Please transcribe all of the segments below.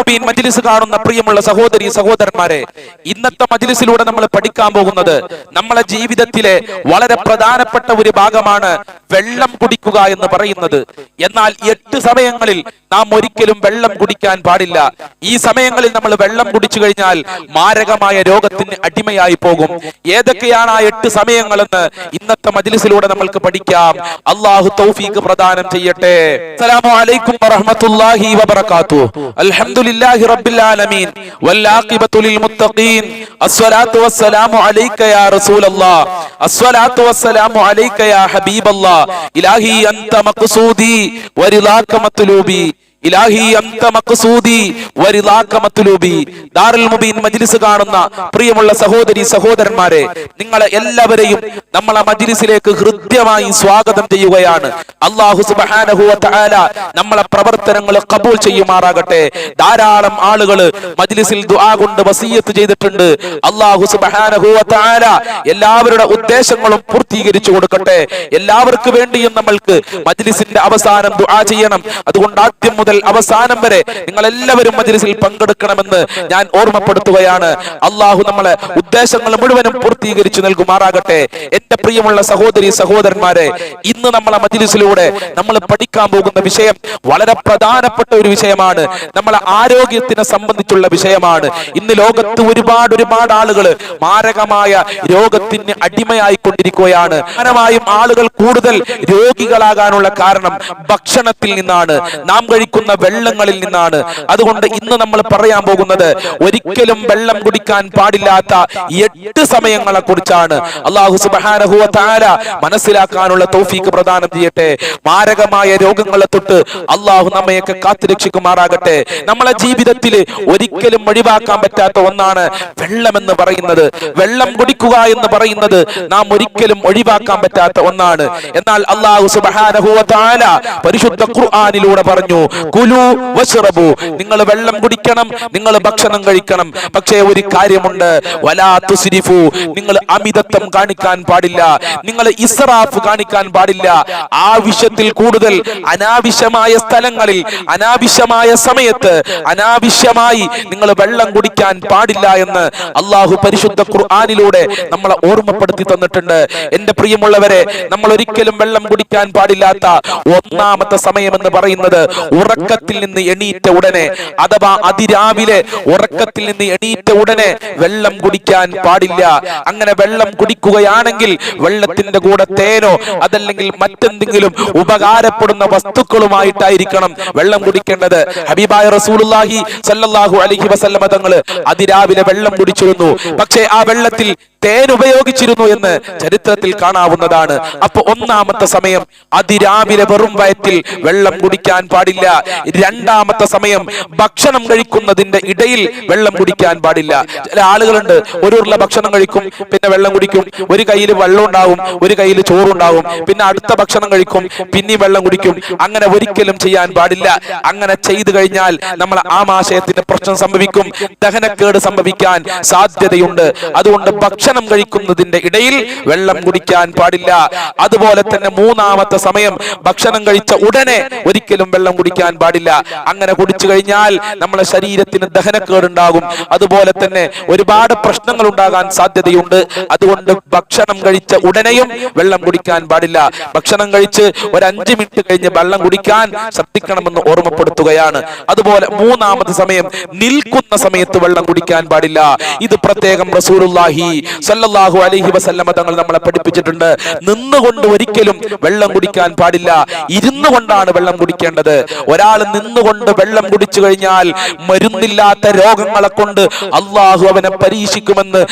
മുബീൻ മജ്ലിസ് കാണുന്ന പ്രിയമുള്ള സഹോദരി സഹോദരന്മാരെ ഇന്നത്തെ മജ്ലിസിലൂടെ നമ്മൾ പഠിക്കാൻ പോകുന്നത് നമ്മളെ ജീവിതത്തിലെ വളരെ പ്രധാനപ്പെട്ട ഒരു ഭാഗമാണ് വെള്ളം കുടിക്കുക എന്ന് പറയുന്നത്. എന്നാൽ എട്ട് സമയങ്ങളിൽ നാം ഒരിക്കലും വെള്ളം കുടിക്കാൻ പാടില്ല. ഈ സമയങ്ങളിൽ നമ്മൾ വെള്ളം കുടിച്ചു കഴിഞ്ഞാൽ മാരകമായ രോഗത്തിന് അടിമയായി പോകും. ഏതൊക്കെയാണ് ആ എട്ട് സമയങ്ങളെന്ന് ഇന്നത്തെ മജ്ലിസിലൂടെ നമ്മൾക്ക് പഠിക്കാം. അള്ളാഹു തൗഫീഖ് പ്രദാനം ചെയ്യട്ടെ. അസ്സലാമു അലൈക്കും വറഹ്മത്തുള്ളാഹി വബറകാതുഹു. റബ്ബിൽ ആലമീൻ. العالمين ലിൽ മുത്തഖീൻ അസ്സലാത്തു വസ്സലാമു അലൈക യാ റസൂലല്ലാഹ് അസ്സലാത്തു വസ്സലാമു അലൈക യാ يا ഇലാഹി അൻത إلهي വരിളാക മത്ലൂബി. ورضاك അന്ത മജ്ലിസ് കാണുന്ന പ്രിയമുള്ള സഹോദരി സഹോദരന്മാരെ നിങ്ങളെ എല്ലാവരെയും നമ്മളെ മജ്ലിസിലേക്ക് ഹൃദ്യമായി സ്വാഗതം ചെയ്യുകയാണ്. അല്ലാഹു സുബ്ഹാനഹു വ നമ്മളെ പ്രവർത്തനങ്ങൾ കബൂൾ ചെയ്യുമാറാകട്ടെ. ധാരാളം ആളുകൾ മജ്ലിസിൽ ദുആ കൊണ്ട് വസീയത്ത് ചെയ്തിട്ടുണ്ട്. അള്ളാഹു സുബ്ഹാനഹു വ എല്ലാവരുടെ ഉദ്ദേശങ്ങളും പൂർത്തീകരിച്ചു കൊടുക്കട്ടെ. എല്ലാവർക്കും വേണ്ടിയും നമ്മൾക്ക് മജ്ലിസിന്റെ അവസാനം ദുആ ചെയ്യണം. അതുകൊണ്ട് ആദ്യം മുതൽ അവസാനം വരെ നിങ്ങൾ എല്ലാവരും മജിലിസിൽ പങ്കെടുക്കണമെന്ന് ഞാൻ ഓർമ്മപ്പെടുത്തുകയാണ്. അള്ളാഹു നമ്മളെ ഉദ്ദേശങ്ങൾ മുഴുവനും പൂർത്തീകരിച്ചു നൽകുമാറാകട്ടെ. എന്റെ പ്രിയമുള്ള സഹോദരി സഹോദരന്മാരെ ഇന്ന് നമ്മളെ മജിലിസിലൂടെ നമ്മൾ പഠിക്കാൻ പോകുന്ന വിഷയം വളരെ പ്രധാനപ്പെട്ട ഒരു വിഷയമാണ്. നമ്മളെ ആരോഗ്യത്തിനെ സംബന്ധിച്ചുള്ള വിഷയമാണ്. ഇന്ന് ലോകത്ത് ഒരുപാട് ഒരുപാട് ആളുകൾ മാരകമായ രോഗത്തിന് അടിമയായിക്കൊണ്ടിരിക്കുകയാണ്. ആളുകൾ കൂടുതൽ രോഗികളാകാനുള്ള കാരണം ഭക്ഷണത്തിൽ നിന്നാണ്. നാം കഴിക്കുന്ന വെള്ളങ്ങളിൽ നിന്നാണ്. അതുകൊണ്ട് ഇന്ന് നമ്മൾ പറയാൻ പോകുന്നത് ഒരിക്കലും വെള്ളം കുടിക്കാൻ പാടില്ലാത്ത എട്ട് സമയങ്ങളെ കുറിച്ചാണ്. അള്ളാഹു സുബ്ഹാനഹു താര മനസ്സിലാക്കാനുള്ള തോഫീക്ക് പ്രദാനം ചെയ്യട്ടെ. മാരകമായ രോഗങ്ങളെ തൊട്ട് അള്ളാഹു നമ്മയൊക്കെ കാത്തുരക്ഷിക്കുമാറാകട്ടെ. നമ്മളെ ജീവിതത്തിൽ ഒരിക്കലും ഒഴിവാക്കാൻ പറ്റാത്ത ഒന്നാണ് വെള്ളം എന്ന് പറയുന്നത്. വെള്ളം കുടിക്കുക എന്ന് പറയുന്നത് നാം ഒരിക്കലും ഒഴിവാക്കാൻ പറ്റാത്ത ഒന്നാണ്. എന്നാൽ അള്ളാഹു സുബ്ഹാനഹു താര പരിശുദ്ധ ഖുർആാനിലൂടെ പറഞ്ഞു കുലു വശറബു നിങ്ങൾ വെള്ളം കുടിക്കണം നിങ്ങൾ ഭക്ഷണം കഴിക്കണം. പക്ഷേ ഒരു കാര്യമുണ്ട്. വലാ തുസ്രിഫു. നിങ്ങൾ അമിതത്വം കാണിക്കാൻ പാടില്ല. നിങ്ങൾ ഇസ്രാഫ് കാണിക്കാൻ പാടില്ല. ആവശ്യത്തിൽ കൂടുതൽ അനാവശ്യമായ സ്ഥലങ്ങളിൽ അനാവശ്യമായ സമയത്ത് അനാവശ്യമായി നിങ്ങൾ വെള്ളം കുടിക്കാൻ പാടില്ല എന്ന് അള്ളാഹു പരിശുദ്ധ ഖുർആനിലൂടെ നമ്മളെ ഓർമ്മപ്പെടുത്തി തന്നിട്ടുണ്ട്. എന്റെ പ്രിയമുള്ളവരെ നമ്മൾ ഒരിക്കലും വെള്ളം കുടിക്കാൻ പാടില്ലാത്ത ഒന്നാമത്തെ സമയം എന്ന് പറയുന്നത് ഉറക്കത്തിൽ നിന്ന് എണീറ്റ ഉടനെ അഥവാ അതിരാവിലെ ഉറക്കത്തിൽ നിന്ന് എണീറ്റ ഉടനെ വെള്ളം കുടിക്കാൻ പാടില്ല. അങ്ങനെ വെള്ളം കുടിക്കുകയാണെങ്കിൽ വെള്ളത്തിന്റെ കൂടെ തേനോ അതല്ലെങ്കിൽ മറ്റെന്തെങ്കിലും ഉപകാരപ്പെടുന്ന വസ്തുക്കളുമായിട്ടായിരിക്കണം വെള്ളം കുടിക്കേണ്ടത്. ഹബീബായ റസൂലുള്ളാഹി സല്ലല്ലാഹു അലൈഹി വസല്ലമ തങ്ങൾ അതിരാവിലെ വെള്ളം കുടിച്ചിരുന്നു. പക്ഷേ ആ വെള്ളത്തിൽ തേൻ ഉപയോഗിച്ചിരുന്നു എന്ന് ചരിത്രത്തിൽ കാണാവുന്നതാണ്. അപ്പൊ ഒന്നാമത്തെ സമയം അതിരാവിലെ വെറും വയത്തിൽ വെള്ളം കുടിക്കാൻ പാടില്ല. രണ്ടാമത്തെ സമയം ഭക്ഷണം കഴിക്കുന്നതിന്റെ ഇടയിൽ വെള്ളം കുടിക്കാൻ പാടില്ല. ചില ആളുകളുണ്ട് ഒരു ഉരുള ഭക്ഷണം കഴിക്കും പിന്നെ വെള്ളം കുടിക്കും. ഒരു കയ്യിൽ വെള്ളം ഉണ്ടാവും ഒരു കയ്യിൽ ചോറുണ്ടാവും പിന്നെ അടുത്ത ഭക്ഷണം കഴിക്കും പിന്നെ വെള്ളം കുടിക്കും. അങ്ങനെ ഒരിക്കലും ചെയ്യാൻ പാടില്ല. അങ്ങനെ ചെയ്തു കഴിഞ്ഞാൽ നമ്മൾ ആമാശയത്തിന്റെ പ്രശ്നം സംഭവിക്കും. ദഹനക്കേട് സംഭവിക്കാൻ സാധ്യതയുണ്ട്. അതുകൊണ്ട് ഭക്ഷണം കഴിക്കുന്നതിന്റെ ഇടയിൽ വെള്ളം കുടിക്കാൻ പാടില്ല. അതുപോലെ തന്നെ മൂന്നാമത്തെ സമയം ഭക്ഷണം കഴിച്ച ഉടനെ ഒരിക്കലും വെള്ളം കുടിക്കാൻ പാടില്ല. അങ്ങനെ കുടിച്ചു കഴിഞ്ഞാൽ നമ്മളെ ശരീരത്തിന് ദഹനക്കേടുണ്ടാകും. അതുപോലെ തന്നെ ഒരുപാട് പ്രശ്നങ്ങൾ ഉണ്ടാകാൻ സാധ്യതയുണ്ട്. അതുകൊണ്ട് ഭക്ഷണം കഴിച്ച ഉടനെയും വെള്ളം കുടിക്കാൻ പാടില്ല. ഭക്ഷണം കഴിച്ച് ഒരു അഞ്ച് മിനിറ്റ് കഴിഞ്ഞ് വെള്ളം കുടിക്കാൻ ശ്രദ്ധിക്കണമെന്ന് ഓർമ്മപ്പെടുത്തുകയാണ്. അതുപോലെ മൂന്നാമത് സമയം നിൽക്കുന്ന സമയത്ത് വെള്ളം കുടിക്കാൻ പാടില്ല. ഇത് പ്രത്യേകം റസൂലുള്ളാഹി സല്ലല്ലാഹു അലൈഹി വസല്ലമ തങ്ങൾ നമ്മളെ പഠിപ്പിച്ചിട്ടുണ്ട്. നിന്നുകൊണ്ട് ഒരിക്കലും വെള്ളം കുടിക്കാൻ പാടില്ല. ഇരുന്നു കൊണ്ടാണ് വെള്ളം കുടിക്കേണ്ടത്. ഒരാൾ നിന്നുകൊണ്ട് വെള്ളം കുടിച്ചു കഴിഞ്ഞാൽ മരുന്നില്ലാത്ത രോഗങ്ങളെ കൊണ്ട് അള്ളാഹു അവനെ പരീക്ഷിക്കുമെന്ന്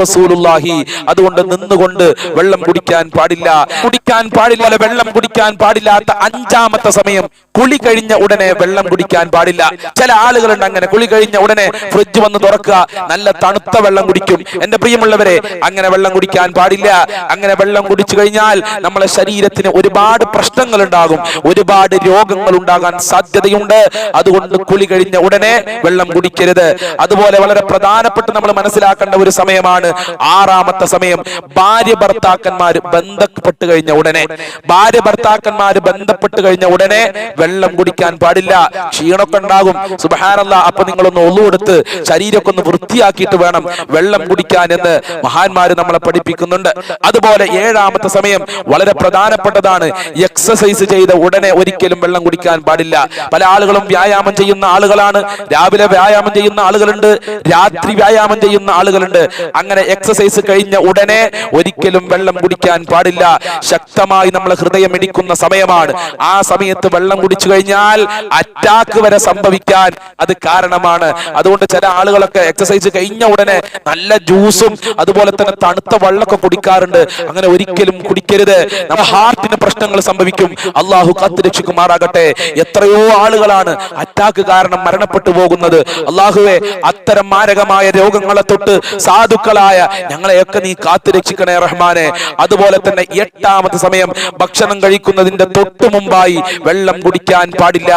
റസൂലുള്ളാഹി. അതുകൊണ്ട് നിന്നുകൊണ്ട് വെള്ളം കുടിക്കാൻ പാടില്ല. കുടിക്കാൻ പാടില്ല വെള്ളം കുടിക്കാൻ പാടില്ലാത്ത അഞ്ചാമത്തെ സമയം കുളി കഴിഞ്ഞ ഉടനെ വെള്ളം കുടിക്കാൻ പാടില്ല. ചില ആളുകളുണ്ട് അങ്ങനെ കുളി കഴിഞ്ഞ ഉടനെ ഫ്രിഡ്ജ് വന്ന് തുറക്കുക നല്ല തണുത്ത വെള്ളം കുടിക്കും. എന്റെ പ്രിയമുള്ളവരെ അങ്ങനെ വെള്ളം കുടിക്കാൻ പാടില്ല. അങ്ങനെ വെള്ളം കുടിച്ചു കഴിഞ്ഞാൽ നമ്മളെ ശരീരത്തിന് ഒരുപാട് പ്രശ്നങ്ങൾ ഉണ്ടാകും. ഒരുപാട് രോഗങ്ങൾ ഉണ്ടാകാൻ സാധ്യതയുണ്ട്. അതുകൊണ്ട് കുളി കഴിഞ്ഞ ഉടനെ വെള്ളം കുടിക്കരുത്. അതുപോലെ വളരെ പ്രധാനപ്പെട്ട് നമ്മൾ മനസ്സിലാക്കേണ്ട ഒരു സമയമാണ് ആറാമത്തെ സമയം. ഭാര്യ ഭർത്താക്കന്മാർ ബന്ധപ്പെട്ട് കഴിഞ്ഞ ഉടനെ. ഭാര്യ ഭർത്താക്കന്മാർ ബന്ധപ്പെട്ട് കഴിഞ്ഞ ഉടനെ വെള്ളം കുടിക്കാൻ പാടില്ല. ക്ഷീണമൊക്കെ ഉണ്ടാകും. സുബഹാനല്ല അപ്പൊ നിങ്ങളൊന്ന് ഒന്നുകൊടുത്ത് ശരീരമൊക്കെ ഒന്ന് വൃത്തിയാക്കിയിട്ട് വേണം വെള്ളം കുടിക്കാൻ എന്ന് മഹാന്മാര് നമ്മളെ പഠിപ്പിക്കുന്നുണ്ട്. അതുപോലെ ഏഴാമത്തെ സമയം വളരെ പ്രധാനപ്പെട്ടതാണ്. എക്സസൈസ് ചെയ്ത ഉടനെ ഒരിക്കലും വെള്ളം കുടിക്കാൻ പാടില്ല. പല ആളുകളും വ്യായാമം ചെയ്യുന്ന ആളുകളാണ്. രാവിലെ വ്യായാമം ചെയ്യുന്ന ആളുകളുണ്ട്. രാത്രി വ്യായാമം ചെയ്യുന്ന ആളുകളുണ്ട്. അങ്ങനെ എക്സസൈസ് കഴിഞ്ഞ ഉടനെ ഒരിക്കലും വെള്ളം കുടിക്കാൻ പാടില്ല. ശക്തമായി നമ്മൾ ഹൃദയം ഇടിക്കുന്ന സമയമാണ്. ആ സമയത്ത് വെള്ളം കുടിച്ചു കഴിഞ്ഞാൽ അറ്റാക്ക് വരെ സംഭവിക്കാൻ അത് കാരണമാണ്. അതുകൊണ്ട് ചില ആളുകളൊക്കെ എക്സസൈസ് കഴിഞ്ഞ ഉടനെ നല്ല ജ്യൂസും അതുപോലെ തന്നെ തണുത്ത വെള്ളമൊക്കെ കുടിക്കാറുണ്ട്. അങ്ങനെ ഒരിക്കലും കുടിക്കരുത്. നമ്മുടെ ഹാർട്ടിന് പ്രശ്നങ്ങൾ സംഭവിക്കും. അള്ളാഹു കാത്തു രക്ഷിക്കുമാറാകട്ടെ എത്രയോ ആളുകളാണ് അറ്റാക്ക് കാരണം മരണപ്പെട്ടു പോകുന്നത്. അള്ളാഹുവെ അത്തരം മാരകമായ രോഗങ്ങളെ തൊട്ട് സാധുക്കളായ ഞങ്ങളെയൊക്കെ നീ കാത്തു രക്ഷിക്കണേ റഹ്മാനെ. അതുപോലെ തന്നെ എട്ടാമത്തെ സമയം ഭക്ഷണം കഴിക്കുന്നതിന്റെ തൊട്ടു മുമ്പായി വെള്ളം കുടിക്കാൻ പാടില്ല.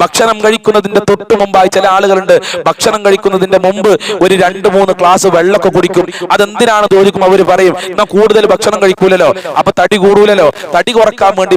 ഭക്ഷണം കഴിക്കുന്നതിന്റെ തൊട്ടു മുമ്പായി ചില ആളുകളുണ്ട്. ഭക്ഷണം കഴിക്കുന്നതിന്റെ മുമ്പ് ഒരു രണ്ട് മൂന്ന് ഗ്ലാസ് വെള്ളമൊക്കെ കുടിക്കും. അതെന്തിനാണ് ചോദിക്കും അവർ പറയും എന്നാ കൂടുതൽ ഭക്ഷണം കഴിക്കൂലല്ലോ? അപ്പൊ തടി കൂടൂലല്ലോ? തടി കുറയ്ക്കാൻ വേണ്ടി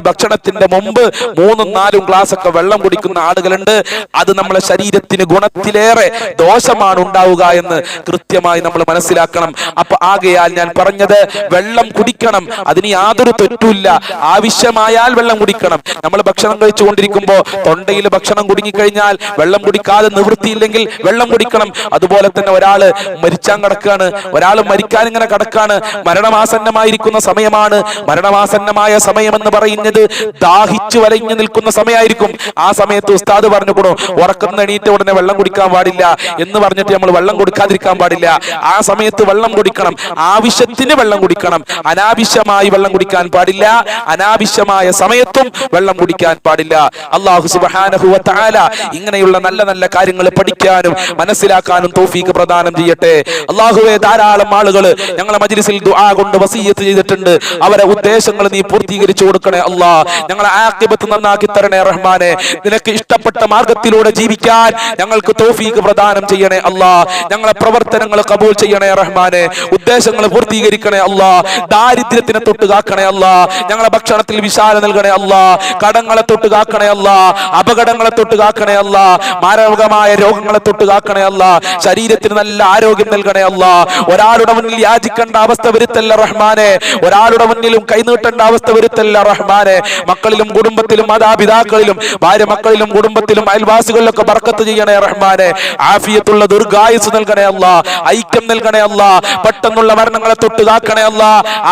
ഭക്ഷണത്തിന്റെ മുമ്പ് മൂന്നും നാലും ഗ്ലാസ് ഒക്കെ വെള്ളം കുടിക്കുന്ന ആളുകളുണ്ട്. അത് നമ്മളെ ശരീരത്തിന് ഗുണത്തിലേറെ ദോഷമാണ് ഉണ്ടാവുക എന്ന് കൃത്യമായി നമ്മൾ മനസ്സിലാക്കണം. അപ്പൊ ആകയാൽ ഞാൻ പറഞ്ഞത് വെള്ളം കുടിക്കണം. അതിന് യാതൊരു തെറ്റുമില്ല. ആവശ്യമായാൽ വെള്ളം കുടിക്കണം. നമ്മൾ ഭക്ഷണം കഴിച്ചുകൊണ്ടിരിക്കുമ്പോ തൊണ്ടയിൽ ഭക്ഷണം കുടുങ്ങിക്കഴിഞ്ഞാൽ വെള്ളം കുടിക്കാതെ നിവൃത്തിയില്ലെങ്കിൽ വെള്ളം കുടിക്കണം. അതുപോലെ തന്നെ ഒരാൾ മരിച്ചാൻ കിടക്കാണ്. ഒരാൾ മരിക്കാൻ ഇങ്ങനെ കിടക്കാണ്. മരണമാസന്നമായിരിക്കുന്ന സമയമാണ്. മരണമാസന്നമായ സമയം എന്ന് പറയുന്നത് ദാഹിച്ചു വലഞ്ഞു നിൽക്കുന്ന സമയമായിരിക്കും. ആ സമയത്ത് ഉസ്താദ് പറഞ്ഞു കൊടു ഉറക്കം എണീറ്റ ഉടനെ വെള്ളം കുടിക്കാൻ പാടില്ല എന്ന് പറഞ്ഞിട്ട് നമ്മൾ വെള്ളം കൊടുക്കാതിരിക്കാൻ പാടില്ല. ആ സമയത്ത് വെള്ളം കുടിക്കണം ആവശ്യത്തിന് വെള്ളം കുടിക്കണം. അനാവശ്യമായി വെള്ളം കുടിക്കാൻ പാടില്ല അനാവശ്യമായ സമയത്തും വെള്ളം കുടിക്കാൻ പാടില്ല. അള്ളാഹു സുബാനഹുല ഇങ്ങനെയുള്ള നല്ല നല്ല കാര്യങ്ങൾ പഠിക്കാനും മനസ്സിലാക്കാനും തോഫീക്ക് പ്രദാനം ചെയ്യട്ടെ. അള്ളാഹുവെ ധാരാളം ആളുകൾ ഞങ്ങളെ മജ്ലിസിൽ ദുആ കൊണ്ട് വസീയത്ത് ചെയ്തിട്ടുണ്ട്. അവരെ ഉദ്ദേശങ്ങൾ നീ പൂർത്തീകരിച്ചു കൊടുക്കണേ അല്ലാ ഞങ്ങളെ ആക്കിബത്ത് നന്നാക്കി തരണേ റഹ്മാനെ. നിനക്ക് ഇഷ്ടപ്പെട്ട മാർഗത്തിലൂടെ ജീവിക്കാൻ ഞങ്ങൾക്ക് തോഫീക്ക് പ്രദാനം ചെയ്യണേ അല്ലാ. ഞങ്ങളെ പ്രവർത്തനങ്ങൾ കബൂൽ ചെയ്യണേ റഹ്മാനെ. ഉദ്ദേശങ്ങൾ പൂർത്തീകരിക്കണേ അല്ലാ. ദാരിദ്ര്യത്തിനെ തൊട്ട് കാക്കണേ അല്ലാ. ഞങ്ങളെ ഭക്ഷണത്തിൽ വിശാല നൽകണേ അല്ലാ. കടങ്ങളെ തൊട്ട് കാക്കണേ അല്ലാ. അപകടങ്ങളെ തൊട്ട് കാക്കണേ അല്ലാ. മാരകമായ രോഗങ്ങളെ തൊട്ട് കാക്കണേ അല്ലാ. ശരീരത്തിന് നല്ല ആരോഗ്യം നൽകണേ അല്ലാ. ഒരാളുടെ മുന്നിൽ യാചിക്കേണ്ട അവസ്ഥ വരുത്തല്ല റഹ്മാനെ. ഒരാളുടെ മുന്നിലും കൈനീട്ടേണ്ട അവസ്ഥ വരുത്തല്ല റഹ്മാനെ. മക്കളിലും കുടുംബത്തിലും മാതാപിതാക്കളിലും ഭാര്യ മക്കളിലും കുടുംബത്തിലും അയൽവാസികളിലൊക്കെ ബർക്കത്ത് ചെയ്യണേ റഹ്മാനെ. ആഫിയത്തുള്ള ദുർഗായുസ് നൽകണേ അല്ല ഐക്യം നൽകണേ അല്ല പെട്ടെന്നുള്ള മരണങ്ങളെ തൊട്ട് കാക്കണേ അല്ല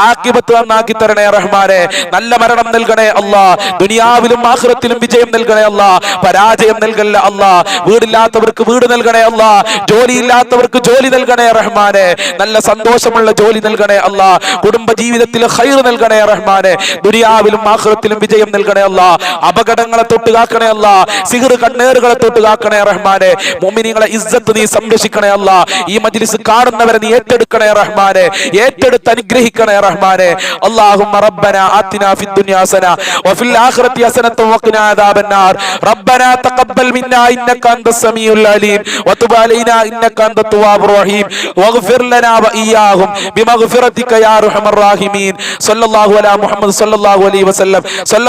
ആക്കിപത്ത് നന്നാക്കി തരണേ റഹ്മാനെ. നല്ല മരണം നൽകണേ അല്ല ദുനിയാവിലും ആഹ്റത്തിലും വിജയം നൽകണേ അല്ല പരാജയം നൽകല്ല അല്ല വീടില്ലാത്തവർക്ക് വീട് നൽകണേ അല്ല ജോലിയില്ലാത്തവർക്ക് ജോലി നൽകണേ റഹ്മാനെ. നല്ല സന്തോഷമുള്ള ജോലി നൽകണേ അല്ല കുടുംബ ജീവിതത്തിൽ ഹൈർ നൽകണേ റഹ്മാനെ. ദുനിയാവിലും ആഹ്റത്തിലും വിജയം നൽകണേ അല്ല അപകടങ്ങളെ തൊട്ട് കാക്കണേ അല്ല സിഹർ കണ്ണേറുകളെ തൊട്ട് കാക്കണേ റഹ്മാനെ മുഅ്മിനീങ്ങളെ ഇസ്സത്ത് നീ സംരക്ഷിക്കണേ അല്ല ഈ മജ്ലിസ് കാണുന്നവരെ നീ ഏറ്റെടുക്കണേ റഹ്മാനെ ഏറ്റെടുത്ത് അനുഗ്രഹിക്കണേ റഹ്മാനെ اللهم ربنا آتنا في الدنيا حسنة وفي الآخرة حسنة وقنا عذاب النار ربنا تقبل منا إنك أنت السميع العليم وتب علينا إنك أنت التواب الرحيم واغفر لنا وإياهم بمغفرتك يا أرحم الراحمين صلى الله على محمد صلى الله عليه وسلم صلى